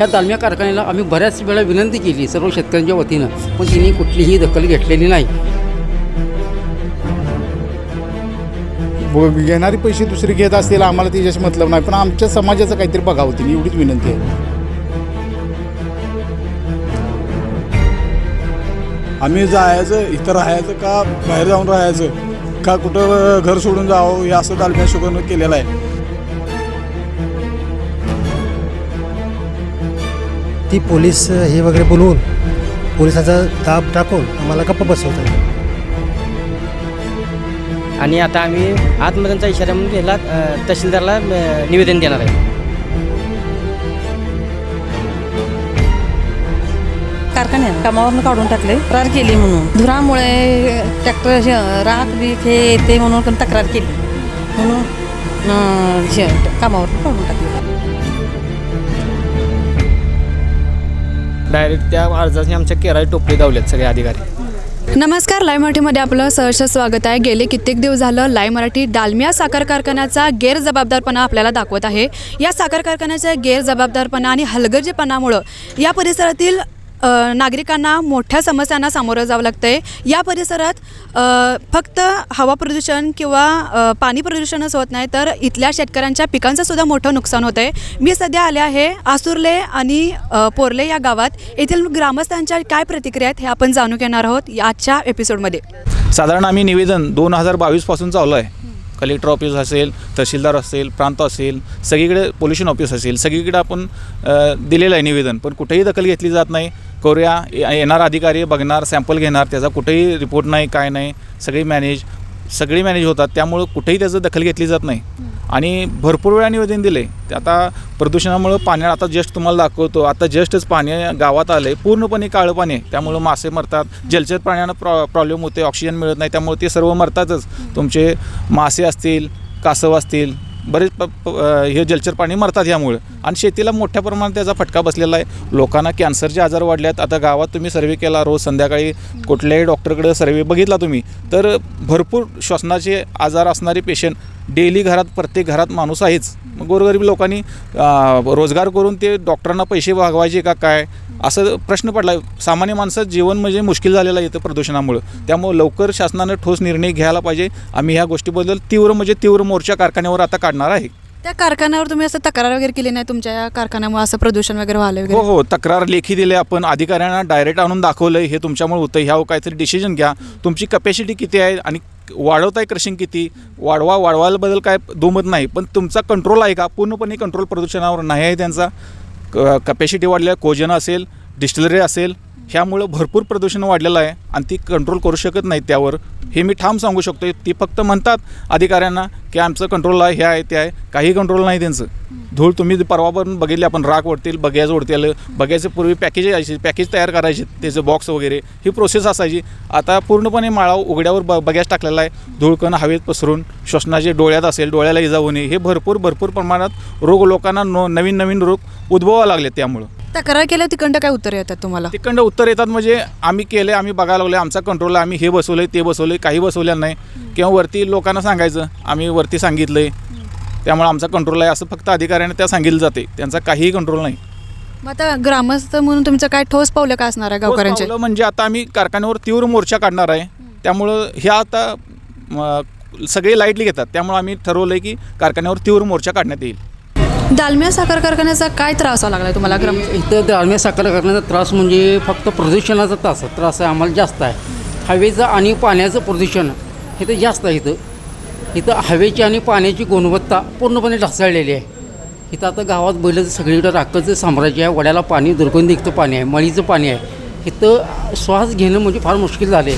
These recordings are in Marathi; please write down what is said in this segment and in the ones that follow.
ह्या दालम्या कारखान्याला आम्ही बऱ्याच वेळा विनंती केली सर्व शेतकऱ्यांच्या वतीनं. पण तिने कुठलीही दखल घेतलेली नाही. घेणारे पैसे दुसरे घेत असतील आम्हाला त्याच्याशी मतलब नाही. पण आमच्या समाजाचं काहीतरी बघावं तिने एवढीच विनंती आहे. आम्ही जायचं इथं राहायचं का बाहेर जाऊन राहायचं? का कुठं घर सोडून जावं? हे असं दालम्या शुगरनं केलेलं आहे. ती पोलीस हे वगैरे बोलवून पोलिसांचा दाब टाकून आम्हाला गप्प बसवतात. आणि आता आम्ही आत्मदानचा इशारा म्हणून घ्यायला अ, तहसीलदारला निवेदन देणार आहे. कारखान्यात कामावरून काढून टाकले तक्रार केली म्हणून. धुरामुळे ट्रॅक्टर राख बीक हे येते म्हणून पण तक्रार केली. म्हणून कामावरून काढून टाकले डायरेक्ट त्या अर्जाने आमच्या केराळे टोपले दावलेत सगळे अधिकारी. नमस्कार लाय मराठीमध्ये आपलं सहर्ष स्वागत आहे. गेले कित्येक दिवस झालं लाय मराठी डालमिया साखर कारखान्याचा गैरजबाबदारपणा आपल्याला दाखवत आहे. या साखर कारखान्याच्या गैरजबाबदारपणा आणि हलगर्जीपणामुळं या परिसरातील नागरिकांना मोठ्या समस्यांना सामोरं जावं लागतं आहे या परिसरात फक्त हवा प्रदूषण किंवा पाणी प्रदूषणच होत नाही तर इथल्या शेतकऱ्यांच्या पिकांचं सुद्धा मोठं नुकसान होतं आहे मी सध्या आले आहे आसुर्ले आणि पोर्ले या गावात. येथील ग्रामस्थांच्या काय प्रतिक्रिया आहेत हे आपण जाणून घेणार आहोत आजच्या एपिसोडमध्ये साधारण आम्ही निवेदन दोन हजार बावीसपासून चालू आहे. कलेक्टर ऑफिस असेल तहसीलदार असेल प्रांत असेल सगळीकडे पोल्युशन ऑफिस असेल सगळीकडे आपण दिलेलं आहे निवेदन. पण कुठेही दखल घेतली जात नाही. कोऱ्या येणार अधिकारी बघणार सॅम्पल घेणार त्याचा कुठेही रिपोर्ट नाही काय नाही सगळी मॅनेज. सगळी मॅनेज होतात. त्यामुळं कुठेही त्याचं दखल घेतली जात नाही. आणि भरपूर वेळा निवेदन दिले. ते आता प्रदूषणामुळं पाण्यात आता जस्ट तुम्हाला दाखवतो. आता जस्टच पाणी गावात आलं आहे पूर्णपणे काळं पाणी आहे. त्यामुळं मासे मरतात. जलचर प्राण्यांना प्रॉ प्रॉब्लेम होते ऑक्सिजन मिळत नाही. त्यामुळे ते सर्व मरतातच. तुमचे मासे असतील कासव असतील बरेच प प- हे जलचर प्राणी मरतात ह्यामुळे आणि शेतीला मोठ्या प्रमाणात त्याचा फटका बसलेला आहे. लोकांना कॅन्सरचे आजार वाढले आहेत आता गावात तुम्ही सर्वे केला रोज संध्याकाळी कुठल्याही डॉक्टरकडे सर्वे बघितला तुम्ही तर भरपूर श्वसनाचे आजार असणारे पेशंट डेली घरात प्रत्येक घरात माणूस आहेच. गोरगरीब लोकांनी रोजगार करून ते डॉक्टरांना पैसे भागवायचे का काय? असं प्रश्न पडला. सामान्य माणसाचं जीवन म्हणजे मुश्किल झालेलं आहे इथं प्रदूषणामुळं. त्यामुळं लवकर शासनानं ठोस निर्णय घ्यायला पाहिजे. आम्ही ह्या गोष्टीबद्दल तीव्र म्हणजे तीव्र मोर्चा कारखान्यावर आता काढणार आहे. त्या कारखान्यावर तुम्ही असं तक्रार वगैरे केली नाही तुमच्या या कारखान्यामुळे असं प्रदूषण वगैरे व्हायला हो हो. तक्रार लेखी दिली आपण. अधिकाऱ्यांना डायरेक्ट आणून दाखवलं हे तुमच्यामुळे होतं. ह्यावर काहीतरी डिसिजन घ्या. तुमची कपॅसिटी किती आहे आणि वाढवताय क्रशिंग किती? वाढवा वाढवायला काय दुमत नाही. पण तुमचा कंट्रोल आहे का? पूर्णपणे कंट्रोल प्रदूषणावर नाही आहे त्यांचा. कपॅसिटी वाढल्या कोजन असेल डिस्टिलरी असेल ह्यामुळं भरपूर प्रदूषण वाढलेलं आहे आणि ती कंट्रोल करू शकत नाही त्यावर. हे मी ठाम सांगू शकतो ती फक्त म्हणतात अधिकाऱ्यांना की आमचं कंट्रोल आहे हे आहे ते आहे. काही कंट्रोल नाही त्यांचं. धूळ तुम्ही परवापर्यंत बघितले आपण राख ओढतील बग्याच ओढतील. बग्याचे पूर्वी पॅकेज यायचे पॅकेज तयार करायचे त्याचं बॉक्स वगैरे. ही प्रोसेस असायची. आता पूर्णपणे माळा उघड्यावर ब बग्यास टाकलेला आहे. धूळकण हवेत पसरून श्वसनाचे डोळ्यात असेल डोळ्याला इजा होणे हे भरपूर भरपूर प्रमाणात रोग लोकांना नो नवीन नवीन रोग उद्भवायला लागले त्यामुळं. तक्रार केल्या तिकडं काय उत्तर येतात तुम्हाला? तिकडं उत्तर येतात म्हणजे आम्ही केले आम्ही बघायला लागलो आमचा कंट्रोल आहे आम्ही हे बसवलं ते बसवलं काही बसवलेलं नाही. किंवा वरती लोकांना सांगायचं आम्ही वरती सांगितलं आहे त्यामुळे आमचा कंट्रोल आहे. असं फक्त अधिकाऱ्याने त्या सांगितलं जाते. त्यांचा काहीही कंट्रोल नाही. मग आता ग्रामस्थ म्हणून तुमचं काय ठोस पावलं काय असणार आहे गावकऱ्यांचे? पावलं म्हणजे आता आम्ही कारखान्यावर तीव्र मोर्चा काढणार आहे. त्यामुळं ह्या आता म, सगळे लाईटली घेतात. त्यामुळे आम्ही ठरवलं आहे की कारखान्यावर तीव्र मोर्चा काढण्यात येईल. दालमिया साखर कारखान्याचा काय त्रास व्हावा लागला तुम्हाला ग्राम इथं दालम्या साखर कारखान्याचा त्रास म्हणजे फक्त प्रदूषणाचा त्रास त्रास आहे. आम्हाला जास्त आहे. हवेचं आणि पाण्याचं प्रदूषण हे तर जास्त आहे इथं. इथं हवेची आणि पाण्याची गुणवत्ता पूर्णपणे ढासळलेली आहे. इथं आता गावात बैलं सगळीकडं राखचं साम्राज्य आहे. वड्याला पाणी दुर्गंधयुक्त पाणी आहे. मळीचं पाणी आहे. इथं श्वास घेणं म्हणजे फार मुश्किल झाले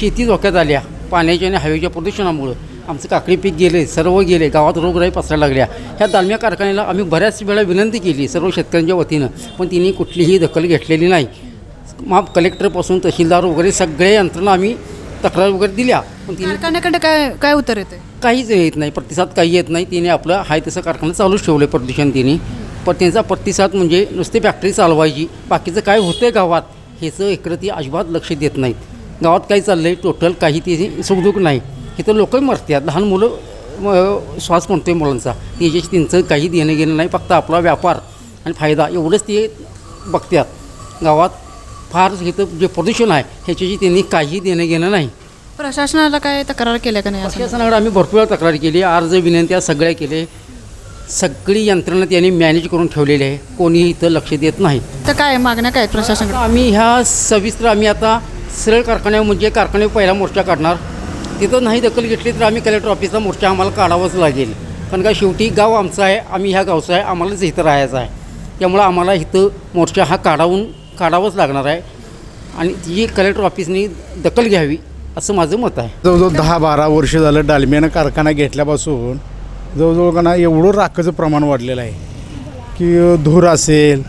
शेती धोक्यात आल्या पाण्याच्या आणि हवेच्या प्रदूषणामुळं आमचं काकडी पीक गेले सर्व गेले गावात रोगराई पसरायला लागल्या. ह्या दालम्या कारखान्याला आम्ही बऱ्याच वेळा विनंती केली सर्व शेतकऱ्यांच्या वतीनं. पण तिने कुठलीही दखल घेतलेली नाही. माप कलेक्टरपासून तहसीलदार वगैरे सगळे यंत्रणा आम्ही तक्रार वगैरे दिल्या. पण तिने कारखान्याकडे काय काय उत्तर येते काहीच येत नाही प्रतिसाद काही येत नाही. तिने आपलं हाय तसं कारखाना चालूच ठेवलं आहे प्रदूषण तिने. पण त्यांचा प्रतिसाद म्हणजे नुसती फॅक्टरी चालवायची बाकीचं काय होतं आहे गावात ह्याचं इकडं ती अजिबात लक्ष देत नाहीत. गावात काही चाललं आहे टोटल काही ती सुखदुख नाही. हे तर लोक मरतात लहान मुलं श्वास श्वास म्हणतोय मुलांचा. त्याच्याशी त्यांचं काही देणं घेणं नाही फक्त आपला व्यापार आणि फायदा एवढंच ते बघतात. गावात फार इथं जे प्रदूषण आहे ह्याच्याशी त्यांनी काही देणं घेणं नाही. प्रशासनाला काय तक्रार केल्या का नाही असं? प्रशासनाकडे आम्ही भरपूर वेळा तक्रार केली. अर्ज विनंत्या सगळ्या केले. सगळी यंत्रणा त्यांनी मॅनेज करून ठेवलेली आहे. कोणी इथं लक्ष देत नाही. तर काय मागण्या काय आहेत प्रशासनाकडे? आम्ही ह्या सविस्तर आम्ही आता सरळ कारखान्या म्हणजे कारखाने पहिला मोर्चा काढणार. तिथं नाही दखल घेतली तर आम्ही कलेक्टर ऑफिसचा मोर्चा आम्हाला काढावाच लागेल. कारण का शेवटी गाव आमचं आहे आम्ही ह्या गावचं आहे आम्हालाच इथं राहायचं आहे. त्यामुळं आम्हाला इथं मोर्चा हा काढावून काढावाच लागणार आहे. आणि ती कलेक्टर ऑफिसनी दखल घ्यावी असं माझं मत आहे. जवळजवळ दहा बारा वर्ष झालं डालमियानं कारखाना घेतल्यापासून जवळजवळ का ना एवढं राखाचं प्रमाण वाढलेलं आहे. की धूर असेल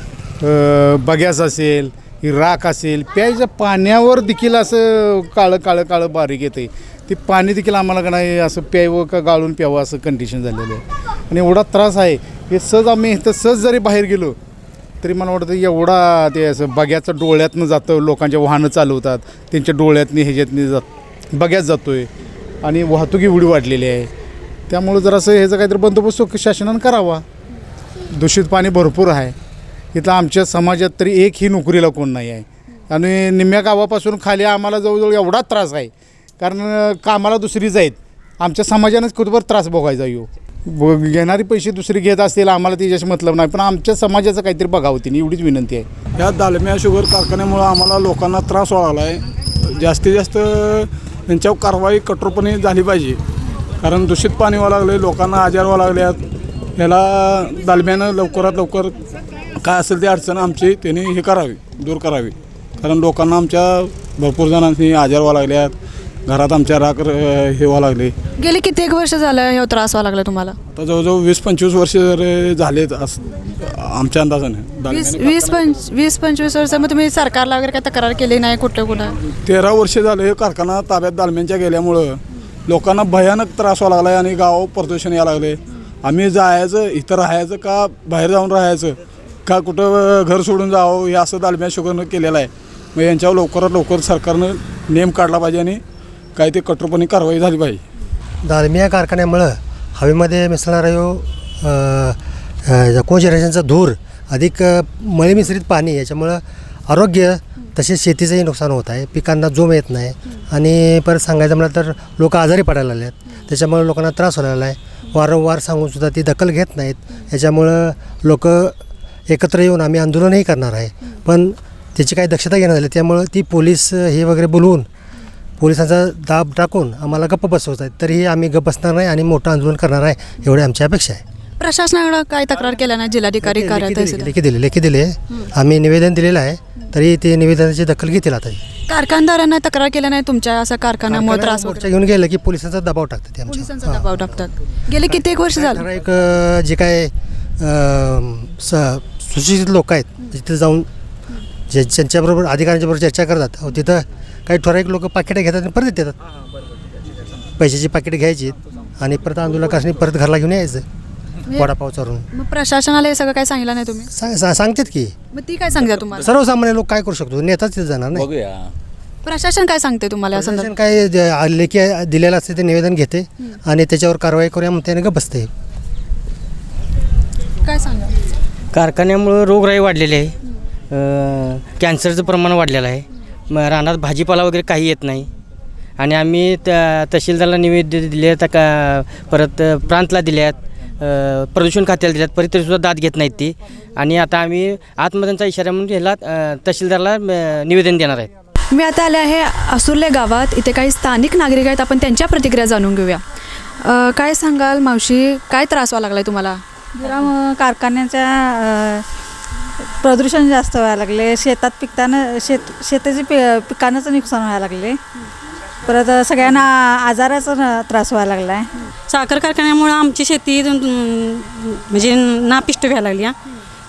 बग्यास असेल राख असेल प्यायच्या पाण्यावर देखील असं काळं काळं काळं बारीक येते ते पाणी देखील आम्हाला का नाही असं प्यावं का गाळून प्यावं असं कंडिशन झालेलं आहे. आणि एवढा त्रास आहे. हे सहज आम्ही इथं सहज जरी बाहेर गेलो तरी मला वाटतं एवढा ते असं बग्याचं डोळ्यातनं जातं लोकांच्या वाहनं चालवतात त्यांच्या डोळ्यातनी ह्याच्यातनी जात बग्यात जातो आहे आणि वाहतूक एवढी वाढलेली आहे. त्यामुळं जरासं ह्याचा काहीतरी बंदोबस्त शासनानं करावा. दूषित पाणी भरपूर आहे. इथं आमच्या समाजात तरी एक ही नोकरीला कोण नाही आहे. आणि निम्म्या गावापासून खाली आम्हाला जवळजवळ एवढा त्रास आहे. कारण कामाला दुसरी जाईत आमच्या समाजानेच कुठवर त्रास भोगायचा येऊ घेणारे पैसे दुसरे घेत असतील आम्हाला त्याच्याशी मतलब नाही. पण आमच्या समाजाचं काहीतरी बघावं तिने एवढीच विनंती आहे. ह्या दालम्या शुगर कारखान्यामुळं आम्हाला लोकांना त्रास व्हायला आहे जास्तीत जास्त त्यांच्यावर कारवाई कठोरपणे झाली पाहिजे. कारण दूषित पाणी व्हावं लागले लोकांना आजार व्हावं लागल्यात. ह्याला दालम्यानं लवकरात लवकर काय असेल ती अडचण आमची त्यांनी हे करावी दूर करावी. कारण लोकांना आमच्या भरपूर जणांनी आजार व्हावं लागल्यात. घरात आमच्या राख हे व्हावं लागले. गेली कित्येक वर्ष झालं हे त्रास व्हायला लागला तुम्हाला? आता जवळजवळ वीस पंचवीस वर्ष जर झालेत अस आमच्या अंदाजाने. वीस दालम्याने वीस पंच वीस पंचवीस वर्ष मग तुम्ही सरकारला वगैरे काय तक्रार केली नाही कुठं कुठं तेरा वर्ष झाले हे कारखाना ताब्यात दालम्यांच्या गेल्यामुळं. लोकांना भयानक त्रास व्हायला लागला आणि गाव प्रदूषण यायला लागले. आम्ही जायचं इथं राहायचं का बाहेर जाऊन राहायचं? का कुठं घर सोडून जावं? हे असं दालम्या शुगरनं केलेलं आहे. मग यांच्यावर लवकरात लवकर सरकारनं नेम काढला पाहिजे आणि काही ते कठोरपणे कारवाई झाली पाहिजे. दालमिया कारखान्यामुळं हवेमध्ये मिसळणारा यो कोजरेशनचा धूर अधिक अ, मळी मिश्रित पाणी याच्यामुळं आरोग्य तसेच शेतीचंही नुकसान होत आहे. पिकांना जोम येत नाही. आणि परत सांगायचं म्हटलं तर लोक आजारी पडायला लागले आहेत त्याच्यामुळे लोकांना त्रास व्हायला लागला आहे वारंवार सांगूनसुद्धा ती दखल घेत नाहीत. याच्यामुळं लोक एकत्र येऊन आम्ही आंदोलनही करणार आहे. पण त्याची काही दक्षता घेण्यात आली त्यामुळं ती पोलीस हे वगैरे बोलवून पोलिसांचा दाब टाकून आम्हाला गप्प बसवत आहेत. तरीही आम्ही गप्प बसणार नाही आणि मोठं आंदोलन करणार आहे एवढी आमची अपेक्षा आहे. प्रशासनाकडे काय तक्रार केल्या नाही? जिल्हाधिकारी लेखी कार्यालय दिली? लेखी दिली लेखी दिली. आम्ही निवेदन दिलेलं आहे तरी ते निवेदनाची दखल घेतील आता. कारखानदारांना तक्रार केल्या नाही तुमच्या असं कारखान्यामुळे त्रास मोर्चा घेऊन गेलं की पोलिसांचा दबाव टाकतात ते आमच्यावर. पोलिसांचा दबाव टाकतात. गेले कित्येक वर्ष झालं. ठराविक अ, जे काय अ, स- सुशिक्षित लोक आहेत तिथे जाऊन जे ज्यांच्याबरोबर अधिकाऱ्यांच्याबरोबर चर्चा करतात अहो, तिथं काही ठराविक लोक पाकिटं घेतात आणि परत देतात पैशाची पाकिटं घ्यायची आणि परत आंदोलकांनी परत घरला घेऊन यायचं वडापाव चरून. मग प्रशासनाला हे सगळं काय सांगितलं नाही तुम्ही? सांग सा- सांगतात की. मग ती काय सांगता तुम्हाला? सर्वसामान्य लोक काय करू शकतो? नेताच तिथे जाणार नाही. प्रशासन काय सांगते तुम्हाला या संदर्भात? प्रशासन काय जे लेखी दिलेलं असते ते निवेदन घेते आणि त्याच्यावर कारवाई करूया मग त्याने गप बसते. काय सांगा कारखान्यामुळं रोगराई वाढलेली आहे. अं, कॅन्सरचं प्रमाण वाढलेलं आहे. मग रानात भाजीपाला वगैरे काही येत नाही. आणि आम्ही त्या तहसीलदारला निवेदन दिले तर का परत प्रांतला दिल्यात प्रदूषण खात्याला दिल्यात परी तरीसुद्धा दाद घेत नाहीत ती. आणि आता आम्ही आत्मदानचा इशारा म्हणून ह्याला तहसीलदारला निवेदन देणार आहेत मी आता आले आहे असुर्ले गावात. इथे काही स्थानिक नागरिक आहेत. आपण त्यांच्या प्रतिक्रिया जाणून घेऊया. अ, काय सांगाल मावशी? काय त्रास व्हावा लागलाय तुम्हाला? धुरामुळं कारखान्याच्या प्रदूषण जास्त व्हायला लागले. शेतात पिकताना शेत शेताची पि पिकांचं नुकसान व्हायला लागले. परत सगळ्यांना आजाराचा त्रास व्हायला लागला आहे साखर कारखान्यामुळं आमची शेती म्हणजे नापिष्ट व्हायला लागली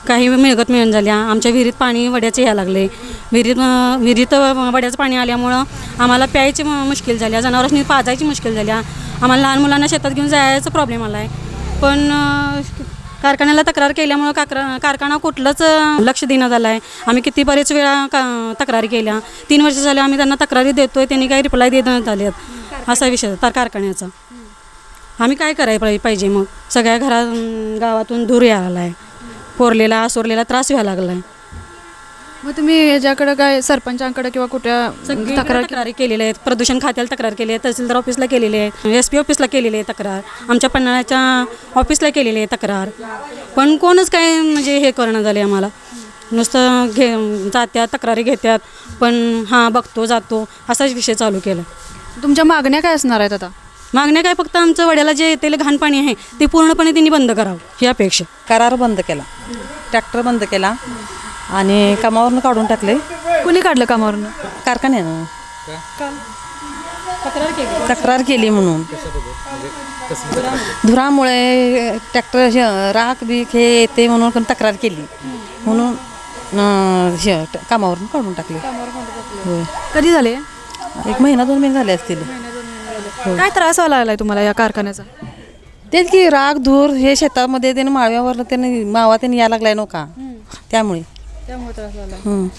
काही मिळगत मिळून झाल्या आमच्या विहिरीत पाणी वड्याचे यायला लागले. विहिरीत विहिरीत वड्याचं पाणी आल्यामुळं आम्हाला प्यायची म- मुश्किल झाल्या जनावरांनी पाजायची मुश्किल झाल्या आम्हाला लहान मुलांना शेतात घेऊन जायचा प्रॉब्लेम आला आहे पण कारखान्याला तक्रार केल्यामुळं काकरा कारखाना कुठलंच लक्ष देण्यात आलं आहे आम्ही किती बरेच वेळा का तक्रारी केल्या. तीन वर्ष झाले आम्ही त्यांना तक्रारी देतो आहे त्यांनी काही रिप्लाय देण्यात आले असा विषय तर कारखान्याचा. आम्ही काय करायला पाहिजे मग? सगळ्या घरा गावातून दूर यायला आहे पोरलेला आसोरलेला त्रास व्हायला लागला आहे मग तुम्ही याच्याकडे काय सरपंचांकडे किंवा कुठल्या सगळीकडे तक्रार तक्रारी केलेल्या आहेत. प्रदूषण खात्याला तक्रार केली आहे तहसीलदार ऑफिसला केलेली आहे एस पी ऑफिसला केलेली आहे तक्रार आमच्या पन्हाळ्याच्या ऑफिसला केलेली आहे तक्रार. पण कोणच काय म्हणजे हे करणं झाले आम्हाला. नुसतं घे जात्यात तक्रारी घेतात पण हां बघतो जातो असाच विषय चालू केला. तुमच्या मागण्या काय असणार आहेत आता? मागण्या काय फक्त आमचं वड्याला जे येतेले घाण पाणी आहे ते पूर्णपणे त्यांनी बंद करावं ही अपेक्षा. करार बंद केला. ट्रॅक्टर बंद केला. आणि कामावरनं काढून टाकले कुणी काढलं कामावरून? कारखान्यानं. तक्रार केली. म्हणून. धुरामुळे ट्रॅक्टर राख बीक हे येते म्हणून पण तक्रार केली. म्हणून हे कामावरून काढून टाकले. कधी झाले? एक महिना दोन महिने झाले असतील. काय त्रास व्हायला लागलाय तुम्हाला या कारखान्याचा? तेच की राग धूर हे शेतामध्ये त्याने माळव्यावर त्याने मावा त्याने यायला लागलाय नका त्यामुळे. त्यामुळे त्रास झाला.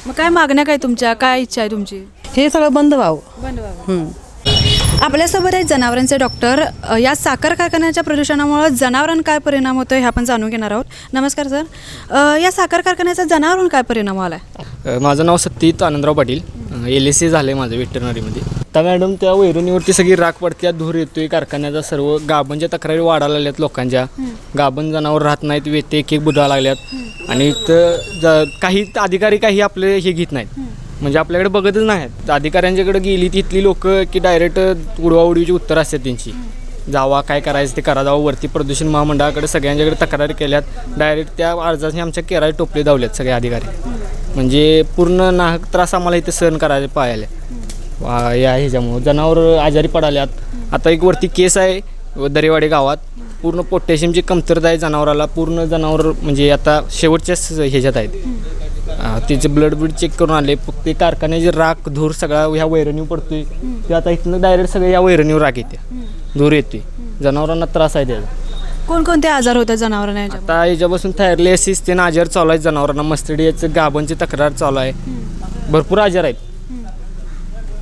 मग काय मागण्या काय तुमच्या? काय इच्छा आहे तुमची? हे सगळं बंद व्हावं. बंद हं. आपल्यासोबत आहेत जनावरांचे डॉक्टर या साखर कारखान्याच्या प्रदूषणामुळे जनावरांना काय परिणाम होतोय हे आपण जाणून घेणार आहोत. नमस्कार सर. या साखर कारखान्याचा जनावरांना काय परिणाम आला अ, माझं नाव सत्तीत Anandrao Patil. L S C झालं आहे माझं वेटरनरीमध्ये तर मॅडम त्या वैरणीवरती सगळी राख पडत्या धूर येतोय कारखान्याचा सर्व गाबांच्या तक्रारी वाढायला लागल्यात लोकांच्या. गाबन जनावर राहत नाहीत वेते एक एक बुडवा लागल्यात. आणि काही अधिकारी काही आपले हे घेत नाहीत. म्हणजे आपल्याकडे बघतच नाहीत. अधिकाऱ्यांच्याकडे गेली तिथली लोक की डायरेक्ट उडवाउडवीची उत्तर असतात त्यांची. जावा काय करायचं ते करा जावं वरती प्रदूषण महामंडळाकडे सगळ्यांच्याकडे तक्रारी केल्यात. डायरेक्ट त्या अर्जाने आमच्या केराय टोपले धावल्यात सगळे अधिकारी. म्हणजे पूर्ण नाहक त्रास आम्हाला इथे सहन करायला पाहायला वा या ह्याच्यामुळं. जनावर आजारी पडाल्यात. आता एक वरती केस आहे व दरेवाडी गावात. पूर्ण पोटॅशियमची कमतरता आहे जनावराला. पूर्ण जनावर म्हणजे आता शेवटच्याच ह्याच्यात आहेत. अं, तिचे ब्लड ब्लड चेक करून आले. प- ते कारखान्याचे राख धूर सगळा ह्या वैरणीवर पडतोय. ते आता इथनं डायरेक्ट सगळं या वैरणीवर राख येते. धूर येते जनावरांना त्रास आहे त्याचा. कोणकोणते आजार होतात जनावरांना याच्यामुळे? आता याच्यापासून थायरलेसिस ते आजार चालू आहेत जनावरांना. मस्टडियाचं गाभांची तक्रार चालू आहे. भरपूर आजार आहेत.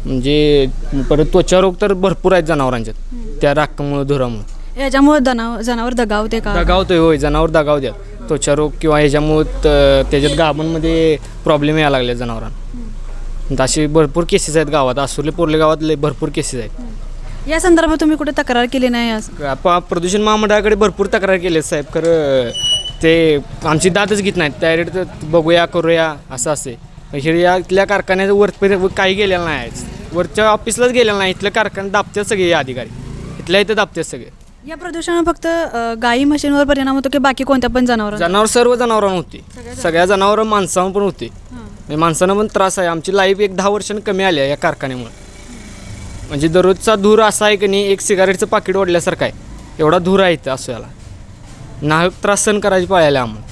म्हणजे परत त्वचा रोग तर भरपूर आहेत जनावरांच्यात. त्या राखामुळे धुरामुळे. याच्यामुळे जनावर जनावर दगावते का? दगावतोय होय. जनावर दगावत्यात त्वचा रोग किंवा ह्याच्यामुळे त्याच्यात गाभांमध्ये प्रॉब्लेम यायला लागले जनावरांना. असे भरपूर केसेस आहेत गावात. आसुर्ले पोर्ले गावात लय भरपूर केसेस आहेत. या संदर्भात तुम्ही कुठे तक्रार केली नाही आज प्रदूषण महामंडळाकडे भरपूर तक्रार केली आहे साहेब. खरं ते आमची दातच घेत नाहीत. डायरेक्ट बघूया करूया असं असे. हे या इथल्या कारखान्याचं वर काही गेलेलं नाही. वरच्या ऑफिसलाच गेलेलं नाही. इथल्या कारखान्यात दाबतात सगळे अधिकारी. इथल्या इथं दाबतात सगळे. या प्रदूषणाने फक्त अ, गाई म्हशींवर परिणाम होतो की बाकी कोणत्या पण जनावर जनावर सर्व जनावरांना होती. सगळ्या जनावरं. माणसांवर पण होती. म्हणजे माणसांना पण त्रास आहे. आमची लाईफ एक दहा वर्षांनी कमी आली आहे या कारखान्यामुळे. म्हणजे दररोजचा धूर असा आहे की नाही एक सिगारेटचं पाकिट ओढल्यासारखं आहे. एवढा धूर आहे इथं असं याला. नाहक त्रास सहन करायची पाळायला आम्हाला.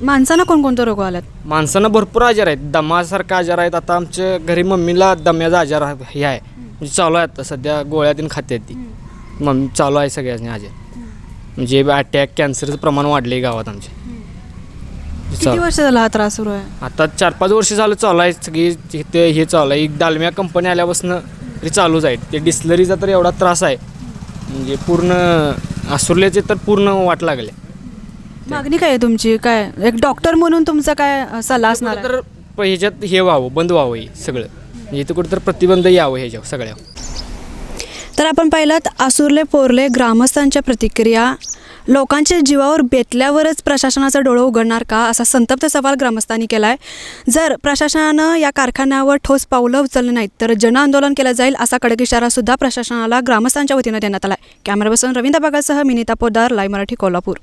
माणसांना कोणकोणते रोग आल्यात? माणसांना भरपूर आजार आहेत. दमासारखा आजार आहेत. आता आमच्या घरी मम्मीला दम्याचा आजार हे आहे. म्हणजे चालू आहे आता. सध्या गोळ्यातून खाते ती. मम्मी चालू आहे सगळ्यांनी आजार म्हणजे अटॅक कॅन्सरचं प्रमाण वाढले आहे गावात आमचे. किती वर्ष झाला हा त्रास सुरू आहे? आता चार पाच वर्ष झालं चालू आहे सगळी ते हे चालू आहे. एक दालम्या कंपनी आल्यापासून तरी चालूच आहे. ते डिस्लरीचा तर एवढा त्रास आहे. म्हणजे पूर्ण आसुरल्याचे तर पूर्ण वाट लागले. मागणी काय आहे तुमची? काय एक डॉक्टर म्हणून तुमचा काय अ, सल्ला असणार आहे? तर प- ह्याच्यात हे व्हावं बंद व्हावं हे सगळं. म्हणजे इथं कुठं तर प्रतिबंध यावं ह्याच्यावर सगळ्यावर. तर आपण पाहिलं आसुरले पोरले ग्रामस्थांच्या प्रतिक्रिया. लोकांच्या जीवावर बेतल्यावरच प्रशासनाचं डोळं उघडणार का असा संतप्त सवाल ग्रामस्थांनी केला आहे जर प्रशासनानं या कारखान्यावर ठोस पावलं उचलली नाहीत तर जनआंदोलन केलं जाईल असा कडक इशारासुद्धा प्रशासनाला ग्रामस्थांच्या वतीनं देण्यात आला आहे कॅमेरा बसून रवींद्र बागासह मिनिता पोदार लाईव्ह मराठी कोल्हापूर.